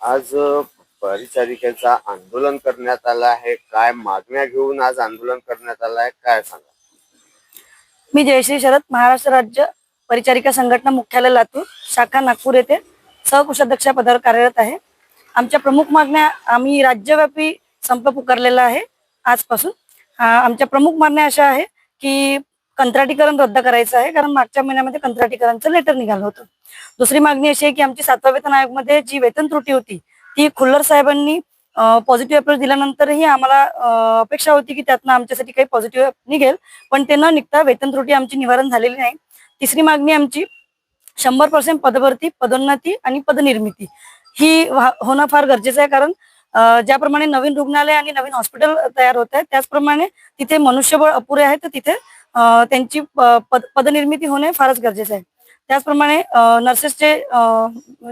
आज परिचारिकेचा आंदोलन करण्यात आलं आहे. काय मागण्या घेऊन आज आंदोलन करण्यात आलं आहे? काय सांगा मी जयश्री शरद महाराष्ट्र राज्य परिचारिका संघटना मुख्यालय लातूर शाखा नागपूर येथे सहकोषाध्यक्ष पदावर कार्यरत आहे. आमच्या प्रमुख मागण्या आम्ही राज्यव्यापी संप पुकारलेला आहे आजपासून. आमच्या प्रमुख मागण्या अशा आहे की कंत्राटीकरण रद्द करायचं आहे कारण मागच्या महिन्यामध्ये कंत्राटीकरणचं लेटर निघालं होतं. दुसरी मागणी अशी आहे की आमची सातवा वेतन आयोगमध्ये जी वेतन त्रुटी होती ती खुल्लर साहेबांनी पॉझिटिव्ह अप्रोच दिल्यानंतरही आम्हाला अपेक्षा होती की त्यातनं आमच्यासाठी काही पॉझिटिव्ह निघेल पण ते न निघता वेतन त्रुटी आमची निवारण झालेली नाही. तिसरी मागणी आमची शंभर पर्सेंट पदभरती पदोन्नती आणि पदनिर्मिती. ही होणं फार गरजेचं आहे कारण ज्याप्रमाणे नवीन रुग्णालय आणि नवीन हॉस्पिटल तयार होत आहे त्याचप्रमाणे तिथे मनुष्यबळ अपुरे आहे तर तिथे त्यांची पदनिर्मिती होणे फारच गरजेचं आहे. त्याचप्रमाणे नर्सेसचे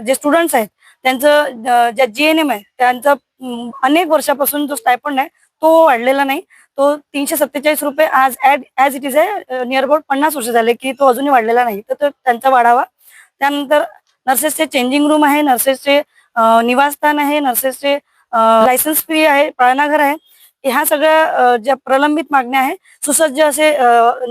जे स्टुडंट्स आहेत त्यांचं ज्या जी एन एम आहे त्यांचं अनेक वर्षापासून जो स्टायपंड आहे तो वाढलेला नाही. तो तीनशे सत्तेचाळीस रुपये आज ऍड ॲज इट इज आहे नियर अबाउट पन्नास वर्ष झाले की तो अजूनही वाढलेला नाही. तर त्यांचा वाढावा. त्यानंतर नर्सेसचे चेंजिंग रूम आहे नर्सेसचे निवासस्थान आहे नर्सेसचे लायसन्स फी आहे पाळणाघर आहे. ह्या सगळ्या ज्या प्रलंबित मागण्या आहे सुसज्ज असे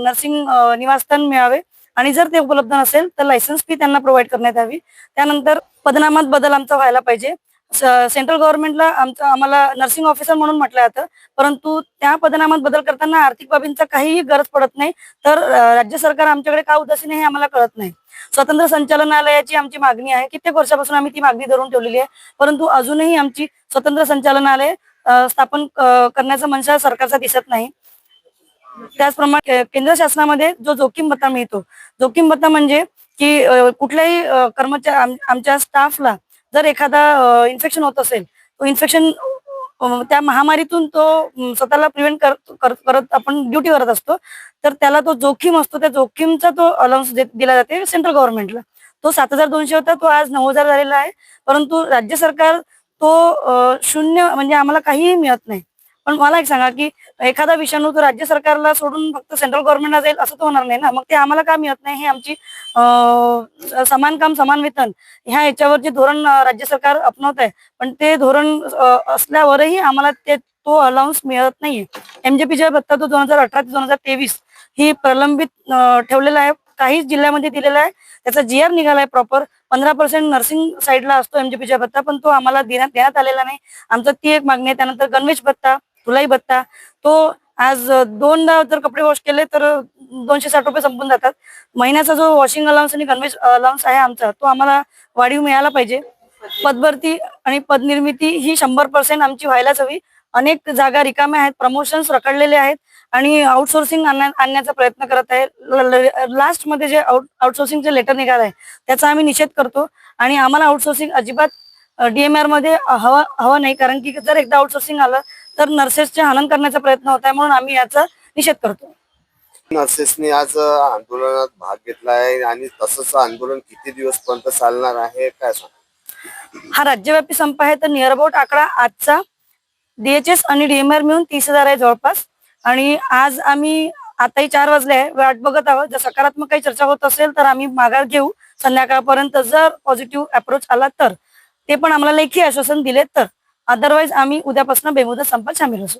नर्सिंग निवासस्थान मिळावे. आणि जर ते उपलब्ध नसेल तर लायसन्स फी त्यांना प्रोव्हाइड करण्यात यावी. त्यानंतर पदनामात बदल आमचा व्हायला पाहिजे. सेंट्रल गव्हर्नमेंटला आमचं आम्हाला नर्सिंग ऑफिसर म्हणून म्हटलं जातं. परंतु त्या पदनामात बदल करताना आर्थिक बाबींचा काहीही गरज पडत नाही. तर राज्य सरकार आमच्याकडे का उदासीन आहे हे आम्हाला कळत नाही. स्वतंत्र संचालनालयाची आमची मागणी आहे. कित्येक वर्षापासून आम्ही ती मागणी धरून ठेवलेली आहे. परंतु अजूनही आमची स्वतंत्र संचालनालय स्थापन करण्याचा मनशा सरकारचा दिसत नाही. त्याचप्रमाणे केंद्र शासनामध्ये जो जोखीम भत्ता मिळतो जोखीम भत्ता म्हणजे की कुठल्याही कर्मचारी आमच्या स्टाफला जर एखादा इन्फेक्शन होत असेल तो इन्फेक्शन त्या महामारीतून तो स्वतःला प्रिव्हेंट करत आपण ड्युटी करत असतो तर त्याला तो जोखीम असतो त्या जोखीमचा तो अलाउन्स दिला जाते सेंट्रल गव्हर्नमेंटला तो सात हजार दोनशे होता तो आज नऊ हजार झालेला आहे परंतु राज्य सरकार तो शून्य म्हणजे आम्हाला काहीही मिळत नाही. पण मला एक सांगा की एखादा विषाणू तो राज्य सरकारला सोडून फक्त सेंट्रल गव्हर्नमेंटला जाईल असं तर होणार नाही ना? मग ते आम्हाला का मिळत नाही? हे आमची समान काम समान वेतन ह्या याच्यावर जे धोरण राज्य सरकार अपनवत आहे. पण ते धोरण असल्यावरही आम्हाला ते तो अलाउन्स मिळत नाहीये. एमजेपीच्या भत्ता तो दोन हजार अठरा ते दोन हजार तेवीस ही प्रलंबित ठेवलेला आहे. काही जिल्ह्यामध्ये दिलेला आहे. त्याचा जी आर निघालाय प्रॉपर पंधरा पर्सेंट नर्सिंग साईडला असतो एमजेपीचा भत्ता पण तो आम्हाला देण्यात देण्यात आलेला नाही. आमचं ती एक मागणी आहे. त्यानंतर गणवेश भत्ता. तुलाई भत्ता तो आज दोनदा जर कपडे वॉश केले तर दोनशे साठ रुपये संपून जातात. महिन्याचा जो वॉशिंग अलाउन्स आणि गणवेश अलाउन्स आहे आमचा तो आम्हाला वाढीव मिळाला पाहिजे. पदभरती आणि पदनिर्मिती ही शंभर पर्सेंट आमची व्हायलाच हवी. अनेक जागा रिकाम्या आहेत प्रमोशन्स रखडलेले आहेत आणि आउटसोर्सिंग आणण्याचा प्रयत्न करत आहे. लास्टमध्ये जे आउट आउटसोर्सिंगचे लेटर निघाले आहे त्याचा आम्ही निषेध करतो. आणि आम्हाला आउटसोर्सिंग अजिबात डीएमआरमध्ये हवं हवं नाही. कारण की जर एकदा आउटसोर्सिंग आलं तर नर्सेसचे हनन करण्याचा प्रयत्न होत आहे म्हणून आम्ही याचा निषेध करतो नर्सेसनी आज आंदोलनात भाग घेतला आहे आणि तसंच आंदोलन किती दिवस पर्यंत चालणार आहे काय सांगा? हा राज्यव्यापी संप आहे तर नियर अबाउट आकडा आजचा. डीएचएस आणि डीएमआर मिळून तीस हजार आहे जवळपास. आणि आज आम्ही आताही चार वाजले आहे वाट बघत आहोत. जर सकारात्मक काही चर्चा होत असेल तर आम्ही माघार घेऊ. संध्याकाळपर्यंत जर पॉझिटिव्ह अप्रोच आला तर. ते पण आम्हाला लेखी आश्वासन दिले तर. अदरवाईज आम्ही उद्यापासून बेमुदत संपात सामील असू